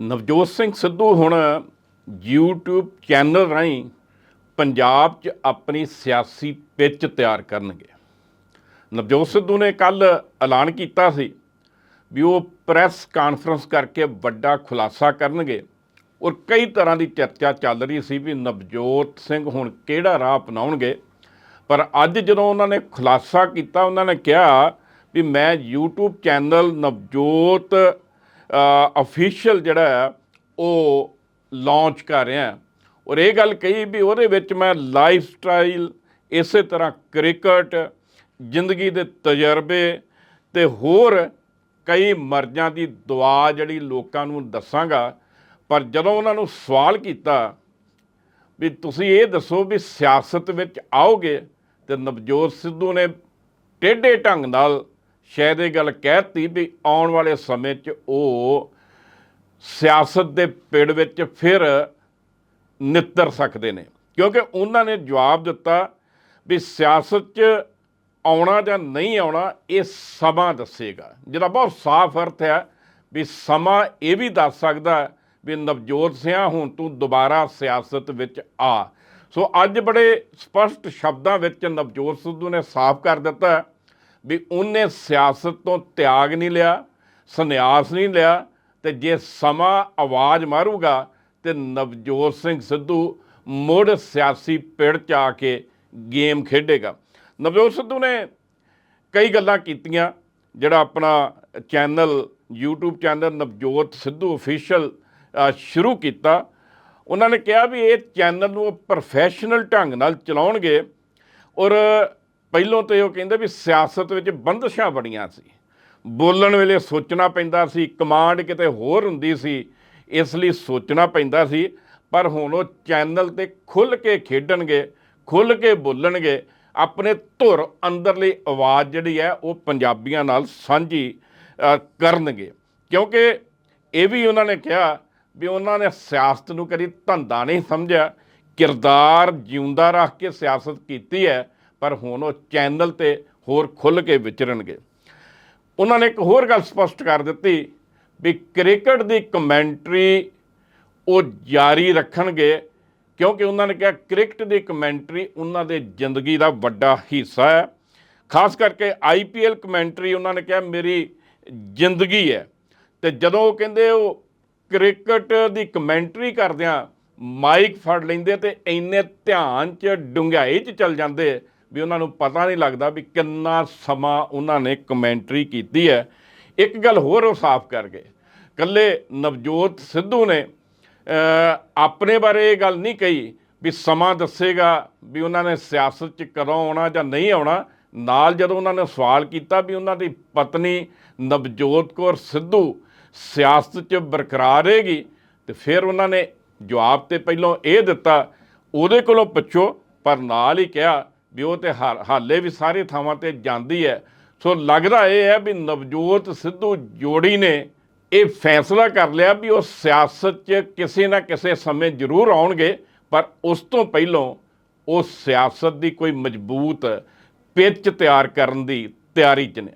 ਨਵਜੋਤ ਸਿੰਘ ਸਿੱਧੂ ਹੁਣ YouTube channel ਰਾਹੀਂ ਪੰਜਾਬ 'ਚ ਆਪਣੀ ਸਿਆਸੀ ਪਿੱਚ ਤਿਆਰ ਕਰਨਗੇ। ਨਵਜੋਤ ਸਿੱਧੂ ਨੇ ਕੱਲ ਐਲਾਨ ਕੀਤਾ ਸੀ ਵੀ ਉਹ ਪ੍ਰੈਸ ਕਾਨਫਰੰਸ ਕਰਕੇ ਵੱਡਾ ਖੁਲਾਸਾ ਕਰਨਗੇ ਔਰ ਕਈ ਤਰ੍ਹਾਂ ਦੀ ਚਰਚਾ ਚੱਲ ਰਹੀ ਸੀ ਵੀ ਨਵਜੋਤ ਸਿੰਘ ਹੁਣ ਕਿਹੜਾ ਰਾਹ ਅਪਣਾਉਣਗੇ। ਪਰ ਅੱਜ ਜਦੋਂ ਉਹਨਾਂ ਨੇ ਖੁਲਾਸਾ ਕੀਤਾ, ਉਹਨਾਂ ਨੇ ਕਿਹਾ ਵੀ ਮੈਂ YouTube ਚੈਨਲ ਨਵਜੋਤ ਅਫੀਸ਼ੀਅਲ ਜਿਹੜਾ ਉਹ ਲਾਂਚ ਕਰ ਰਿਹਾ ਔਰ ਇਹ ਗੱਲ ਕਹੀ ਵੀ ਉਹਦੇ ਵਿੱਚ ਮੈਂ ਲਾਈਫ ਸਟਾਈਲ ਇਸੇ ਤਰ੍ਹਾਂ ਕ੍ਰਿਕਟ, ਜ਼ਿੰਦਗੀ ਦੇ ਤਜਰਬੇ ਤੇ ਹੋਰ ਕਈ ਮਰਜ਼ਾਂ ਦੀ ਦੁਆ ਜਿਹੜੀ ਲੋਕਾਂ ਨੂੰ ਦੱਸਾਂਗਾ। ਪਰ ਜਦੋਂ ਉਹਨਾਂ ਨੂੰ ਸਵਾਲ ਕੀਤਾ ਵੀ ਤੁਸੀਂ ਇਹ ਦੱਸੋ ਵੀ ਸਿਆਸਤ ਵਿੱਚ ਆਓਗੇ ਤੇ ਨਵਜੋਤ ਸਿੱਧੂ ਨੇ ਟੇਢੇ ਢੰਗ ਨਾਲ ਸ਼ਾਇਦ ਇਹ ਗੱਲ ਕਹਿਤੀ ਵੀ ਆਉਣ ਵਾਲੇ ਸਮੇਂ 'ਚ ਉਹ ਸਿਆਸਤ ਦੇ ਪਿੜ ਵਿੱਚ ਫਿਰ ਨਿੱਤਰ ਸਕਦੇ ਨੇ। ਕਿਉਂਕਿ ਉਹਨਾਂ ਨੇ ਜਵਾਬ ਦਿੱਤਾ ਵੀ ਸਿਆਸਤ 'ਚ ਆਉਣਾ ਜਾਂ ਨਹੀਂ ਆਉਣਾ, ਇਹ ਸਮਾਂ ਦੱਸੇਗਾ। ਜਿਹਦਾ ਬਹੁਤ ਸਾਫ਼ ਅਰਥ ਹੈ ਵੀ ਸਮਾਂ ਇਹ ਵੀ ਦੱਸ ਸਕਦਾ ਵੀ ਨਵਜੋਤ ਸਿਆਂ, ਹੁਣ ਤੂੰ ਦੁਬਾਰਾ ਸਿਆਸਤ ਵਿੱਚ ਆ। ਸੋ ਅੱਜ ਬੜੇ ਸਪਸ਼ਟ ਸ਼ਬਦਾਂ ਵਿੱਚ ਨਵਜੋਤ ਸਿੱਧੂ ਨੇ ਸਾਫ਼ ਕਰ ਦਿੱਤਾ। ਵੀ ਉਹਨੇ ਸਿਆਸਤ ਤੋਂ ਤਿਆਗ ਨਹੀਂ ਲਿਆ, ਸੰਨਿਆਸ ਨਹੀਂ ਲਿਆ ਤੇ ਜੇ ਸਮਾਂ ਆਵਾਜ਼ ਮਾਰੂਗਾ ਤੇ ਨਵਜੋਤ ਸਿੰਘ ਸਿੱਧੂ ਮੁੜ ਸਿਆਸੀ ਪਿੜ ਚ ਆ ਕੇ ਗੇਮ ਖੇਡੇਗਾ। ਨਵਜੋਤ ਸਿੱਧੂ ਨੇ ਕਈ ਗੱਲਾਂ ਕੀਤੀਆਂ, ਜਿਹੜਾ ਆਪਣਾ channel, YouTube channel Navjot Sidhu official ਸ਼ੁਰੂ ਕੀਤਾ। ਉਹਨਾਂ ਨੇ ਕਿਹਾ ਵੀ ਇਹ ਚੈਨਲ ਨੂੰ ਪ੍ਰੋਫੈਸ਼ਨਲ ਢੰਗ ਨਾਲ ਚਲਾਉਣਗੇ ਔਰ ਪਹਿਲੋਂ ਤੇ ਉਹ ਕਹਿੰਦੇ ਵੀ ਸਿਆਸਤ ਵਿੱਚ ਬੰਦਸ਼ਾਂ ਬੜੀਆਂ ਸੀ। ਬੋਲਣ ਵੇਲੇ ਸੋਚਣਾ ਪੈਂਦਾ ਸੀ, ਕਮਾਂਡ ਕਿਤੇ ਹੋਰ ਹੁੰਦੀ ਸੀ, ਇਸ ਲਈ ਸੋਚਣਾ ਪੈਂਦਾ ਸੀ, ਪਰ ਹੁਣ ਉਹ ਚੈਨਲ ਤੇ ਖੁੱਲ ਕੇ ਖੇਡਣਗੇ ਖੁੱਲ ਕੇ ਬੋਲਣਗੇ, ਆਪਣੇ ਧੁਰ ਅੰਦਰਲੀ ਆਵਾਜ਼ ਜਿਹੜੀ ਹੈ ਉਹ ਪੰਜਾਬੀਆਂ ਨਾਲ ਸਾਂਝੀ ਕਰਨਗੇ। ਕਿਉਂਕਿ ਇਹ ਵੀ ਉਹਨਾਂ ਨੇ ਕਿਹਾ ਵੀ ਉਹਨਾਂ ਨੇ ਸਿਆਸਤ ਨੂੰ ਕਦੀ ਧੰਦਾ ਨਹੀਂ ਸਮਝਿਆ। ਕਿਰਦਾਰ ਜਿਉਂਦਾ ਰੱਖ ਕੇ ਸਿਆਸਤ ਕੀਤੀ ਹੈ। ਪਰ ਹੁਣ ਉਹ ਚੈਨਲ ਤੇ ਹੋਰ ਖੁੱਲ ਕੇ ਵਿਚਰਨਗੇ। ਉਹਨਾਂ ਨੇ ਇੱਕ ਹੋਰ ਗੱਲ ਸਪਸ਼ਟ ਕਰ ਦਿੱਤੀ ਵੀ ਕ੍ਰਿਕਟ ਦੀ ਕਮੈਂਟਰੀ ਉਹ ਜਾਰੀ ਰੱਖਣਗੇ ਕਿਉਂਕਿ ਉਹਨਾਂ ਨੇ ਕਿਹਾ ਕ੍ਰਿਕਟ ਦੀ ਕਮੈਂਟਰੀ ਉਹਨਾਂ ਦੇ ਜ਼ਿੰਦਗੀ ਦਾ ਵੱਡਾ ਹਿੱਸਾ ਹੈ। ਖਾਸ ਕਰਕੇ ਆਈਪੀਐਲ ਕਮੈਂਟਰੀ ਉਹਨਾਂ ਨੇ ਕਿਹਾ ਮੇਰੀ ਜ਼ਿੰਦਗੀ ਹੈ। ਤੇ ਜਦੋਂ ਉਹ ਕਹਿੰਦੇ ਉਹ ਕ੍ਰਿਕਟ ਦੀ ਕਮੈਂਟਰੀ ਕਰਦਿਆਂ ਮਾਈਕ ਫੜ ਲੈਂਦੇ ਤੇ ਇੰਨੇ ਧਿਆਨ 'ਚ ਡੂੰਘਾਈ 'ਚ ਚੱਲ ਜਾਂਦੇ ਵੀ ਉਹਨਾਂ ਨੂੰ ਪਤਾ ਨਹੀਂ ਲੱਗਦਾ ਵੀ ਕਿੰਨਾ ਸਮਾਂ ਉਹਨਾਂ ਨੇ ਕਮੈਂਟਰੀ ਕੀਤੀ ਹੈ। ਇੱਕ ਗੱਲ ਹੋਰ ਉਹ ਸਾਫ਼ ਕਰ ਗਏ। ਕੱਲੇ ਨਵਜੋਤ ਸਿੱਧੂ ਨੇ ਆਪਣੇ ਬਾਰੇ ਇਹ ਗੱਲ ਨਹੀਂ ਕਹੀ ਵੀ ਸਮਾਂ ਦੱਸੇਗਾ ਵੀ ਉਹਨਾਂ ਨੇ ਸਿਆਸਤ 'ਚ ਕਦੋਂ ਆਉਣਾ ਜਾਂ ਨਹੀਂ ਆਉਣਾ। ਨਾਲ ਜਦੋਂ ਉਹਨਾਂ ਨੇ ਸਵਾਲ ਕੀਤਾ ਵੀ ਉਹਨਾਂ ਦੀ ਪਤਨੀ ਨਵਜੋਤ ਕੌਰ ਸਿੱਧੂ ਸਿਆਸਤ 'ਚ ਬਰਕਰਾਰ ਰਹੇਗੀ, ਤੇ ਫਿਰ ਉਹਨਾਂ ਨੇ ਜਵਾਬ ਤੇ ਪਹਿਲਾਂ ਇਹ ਦਿੱਤਾ, ਉਹਦੇ ਕੋਲੋਂ ਪੁੱਛੋ, ਪਰ ਨਾਲ ਹੀ ਕਿਹਾ ਵੀ ਉਹ ਤੇ ਹਾ- ਹਾਲੇ ਵੀ ਸਾਰੇ ਥਾਵਾਂ ਤੇ ਜਾਂਦੀ ਹੈ। ਸੋ ਲੱਗਦਾ ਇਹ ਹੈ ਵੀ ਨਵਜੋਤ ਸਿੱਧੂ ਜੋੜੀ ਨੇ ਇਹ ਫੈਸਲਾ ਕਰ ਲਿਆ ਵੀ ਉਹ ਸਿਆਸਤ 'ਚ ਕਿਸੇ ਨਾ ਕਿਸੇ ਸਮੇਂ ਜ਼ਰੂਰ ਆਉਣਗੇ, ਪਰ ਉਸ ਤੋਂ ਪਹਿਲਾਂ ਉਹ ਸਿਆਸਤ ਦੀ ਕੋਈ ਮਜ਼ਬੂਤ ਪਿੱਚ ਤਿਆਰ ਕਰਨ ਦੀ ਤਿਆਰੀ 'ਚ ਨੇ।